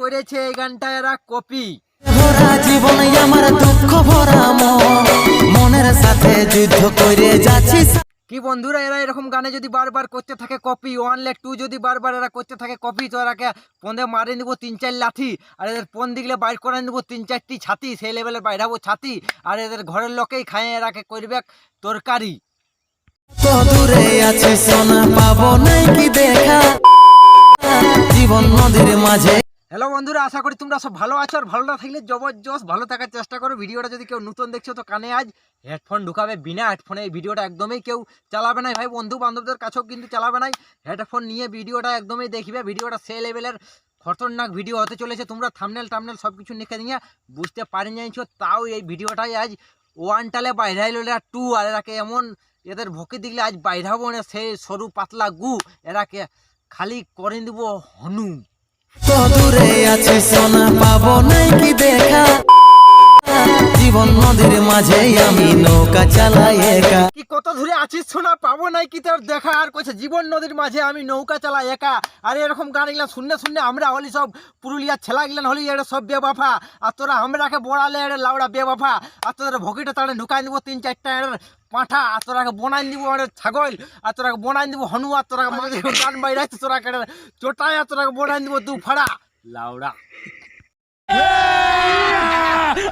করেছে এই গানটা এরা কপি। ভরা জীবন আমার দুঃখ ভরা মনের সাথে যুদ্ধ করে যাচ্ছিস। কি বন্ধুরা, এরা এরকম গানে যদি বারবার করতে থাকে কপি ওয়ান লেখ টু যদি বারবার এরা করতে থাকে কপি তো এরাকে পন্দে মারে নিব তিন চার লাঠি। আর এদের পন দিগলে বাইর করে নিব তিন চারটি ছাতি, সেই লেভেলের বাইরাবো ছাতি। আর এদের ঘরের লোকেই খায়, এরাকে করবে তরকারি। আছে, সোনা পাবো দেখা? জীবন নদীর মাঝে হ্যালো বন্ধুরা, আশা করি তোমরা সব ভালো আছো আর ভালো না থাকলে জবরদস্ত ভালো থাকার চেষ্টা করো। ভিডিওটা যদি কেউ নতুন দেখছ তো কানে আজ হেডফোন ঢুকাবে বিনা হেডফোনে এই ভিডিওটা একদমই কেউ চালাবে না। ভাই বন্ধু বান্ধবদের কাছেও কিন্তু চালাবে না। হেডফোন নিয়ে ভিডিওটা একদমই দেখবে। ভিডিওটা সে লেভেলের খতরনাক ভিডিও হতে চলেছে। তোমরা থামনেল টামনেল সব কিছু লিখে নিয়ে বুঝতে পারি যাইছো তাও এই ভিডিওটাই আজ ওয়ান টালে বাইরে ললে আর টু আর এরাকে এমন এদের ভকি দিলে আজ বাইরাবো না। সেই সরু পাতলা গু এরাকে খালি করে দিব হনু। দূরে আছে সোনা, পাবো নাই দেখা। জীবন নদীর মাঝে আমি নৌকা চালাই একা। কত দূরে আছিস শোনা পাবো নাই কি তোর দেখা। আর কইছে, জীবন নদীর মাঝে আমি নৌকা চালাই একা। আর এরকম গান গিলা শুনলে শুনলে আমরা হলি সব পুরুলিয়ার ছেলা গিলান হলি এটা সব বেবাফা আর তোরা আমরাকে বড়ালে এটা লাউড়া বেবাফা আর তোদের ভকিটা তাহলে ঢুকাই দিব তিন চারটা পাঁঠা আর তোরাকে বনাই দিব এর ছাগল আর তোরাকে বনাই দিব হনু আর তোরা মাঝে গান বাইরাইছে তোরাকে এটা চোটাই আর তোরাকে বনাই দিব দু ফাড়া লাউড়া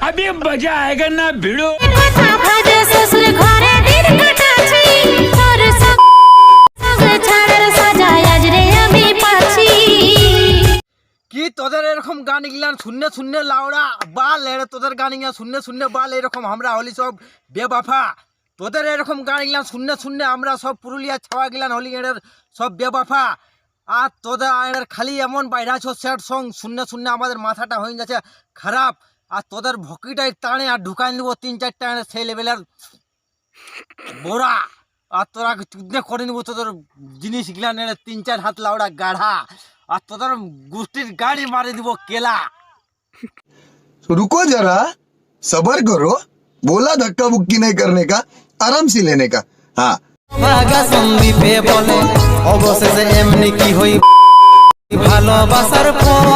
अभी मजा आएगा ना भिड़ो কথা ভাজে শ্বশুর ঘরে দিন কাটাছি তোর সঙ্গ ছাড়ার সাজায় আজ রে আমি পাচ্ছি কি তোদের এরকম গান গিলান শূন্য শূন্য লাউড়া বাল এর তোদের গান গিলা শূন্য শূন্য বাল এরকম আমরা হলি সব বেবাফা তোদের এরকম গান গেলাম শুননে শুননে আমরা সব পুরুলিয়া ছাওয়া গেলাম, হলিগেড়ের সব বেবাফা। আর তোদের এর খালি এমন বাইরাছ স্যাড সং শুননে শুননে আমাদের মাথাটা হয়ে যাচ্ছে খারাপ। আর তোদের ভকিটাই টানে, আর ঢুকাই নিব তিন চারটা আয়নার সেই লেভেলের বোরা। আর তোরা চুদনে করে নিব তোদের জিনিস গিলান এনে তিন চার হাত লাউড়া গাঢ়া। আর তোদের গোষ্ঠীর গাড়ি মারি দিব কেলা। রুকো যারা, সবার করো। बोला धक्का बुक्की नहीं करने का आराम से लेने का हाँ বাগা সন্দীপে বলে অবশেষে এমনি কি হই ভালোবাসার ফল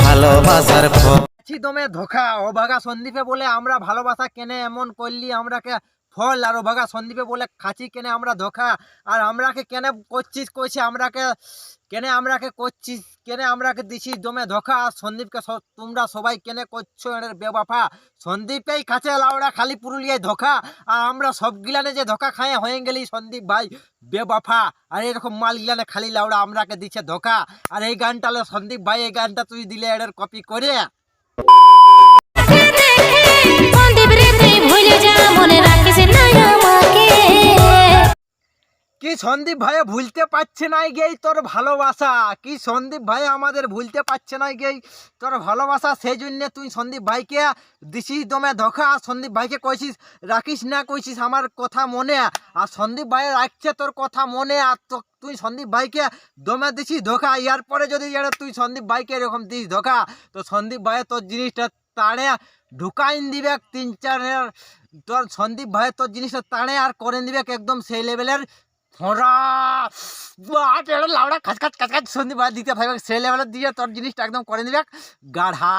ভালোবাসার ফল আছি দমে ধোকা ও ভাগা সন্দীপে বলে আমরা ভালোবাসা কেনে এমন করলি আমরাকে ফল আর ভাগা সন্দীপে বলে খাচ্ছি কেনে আমরা ধোকা, আর আমরাকে কেনে করছিস, কইছে আমরাকে, কেনে আমরাকে করছিস, কেনে আমরাকে দিছিস দমে ধোকা, আর সন্দীপকে তোমরা সবাই কেনে করছ এর বেবাফা সন্দীপেই কাছে লাউড়া খালি পুরুলিয়ায় ধোকা, আর আমরা সব গিলানে যে ধোকা খায় হয়ে গেলি সন্দীপ ভাই বেবাফা আর এরকম মাল গিলানে খালি লাউড়া আমরাকে দিচ্ছে ধোকা। আর এই গানটা সন্দীপ ভাই, এই গানটা তুই দিলে এর কপি করে। সন্দীপ রে ভুলে যা মনে সন্দীপ ভাই ভুলতে পারছে নাই গেই তোর ভালোবাসা? কি সন্দীপ ভাই আমাদের ভুলতে পারছে নাই গেই তোর ভালোবাসা? সেই জন্য তুই সন্দীপ ভাইকে দিছিস দমে ধোকা, আর সন্দীপ ভাইকে কইছিস, রাখিস না, কইছিস আমার কথা মনে। আর সন্দীপ ভাই রাখছে তোর কথা মনে, আর তো তুই সন্দীপ ভাইকে দমে দিছিস ধোকা। ইয়ার পরে যদি তুই সন্দীপ ভাইকে এরকম দিস ধোকা, তো সন্দীপ ভাই তোর জিনিসটা তাড়ে ঢুকাইন দিবে তিন চারের, তোর সন্দীপ ভাই তোর জিনিসটা তাড়ে আর করে দিবে একদম সেই লেভেলের লাউড়া খাচ খাচ খাচ খাচ সন্ধি বাদ দিতে থাকবে সেই লেভেলের দিয়ে তোর জিনিসটা একদম করে দিবে গাঢ়া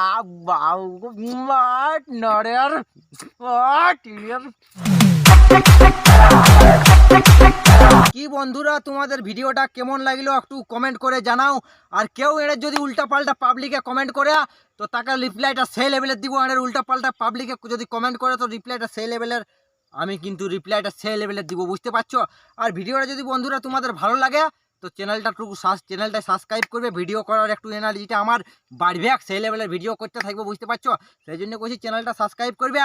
কি বন্ধুরা, তোমাদের ভিডিওটা কেমন লাগল একটু কমেন্ট করে জানাও। আর কেউ এর যদি উল্টা পাল্টা পাবলিকে কমেন্ট করে, তো তাকে রিপ্লাইটা সেই লেভেলের দিব। এর উল্টা পাল্টা পাবলিকে যদি কমেন্ট করে, তো রিপ্লাইটা সেই লেভেলের আমি কিন্তু রিপ্লাইটা সেই লেভেলের দিব, বুঝতে পারছ? আর ভিডিওটা যদি বন্ধুরা তোমাদের ভালো লাগে, তো চ্যানেলটা একটু চ্যানেলটা সাবস্ক্রাইব করবে ভিডিও করার একটু এনার্জিটা আমার বাড়বে সেই লেভেলের ভিডিও করতে থাকব, বুঝতে পারছ? সেই জন্য কইছি চ্যানেলটা সাবস্ক্রাইব করবে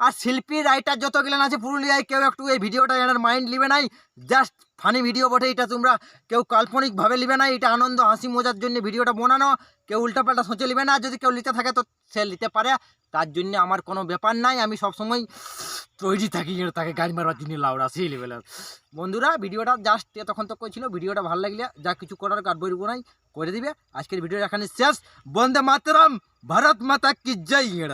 আর শিল্পী রাইটার যত গেলেন আছে, পুরুলিয়ায় কেউ একটু এই ভিডিওটা এনার মাইন্ড লিবে নাই। জাস্ট ফানি ভিডিও বটে, এটা তোমরা কেউ কাল্পনিকভাবে লিবে না এটা আনন্দ, হাসি, মজার জন্য ভিডিওটা বানানো। কেউ উল্টাপাল্টা সোচে লিবে না, যদি কেউ নিতে থাকে তো সে নিতে পারে। তার জন্য আমার কোনো ব্যাপার নাই, আমি সবসময় তৈরি থাকি তাকে গাড়ি মারবার জন্য লাউড়া, সেই লেভেলের বন্ধুরা, ভিডিওটা জাস্ট তখন তো ছিল, ভিডিওটা ভালো লাগলে যা কিছু করার কাট বলব নাই, করে দিবে। আজকের ভিডিও এখানে শেষ। বন্দে মাতরম, ভারত মাতা কি জয়, এর।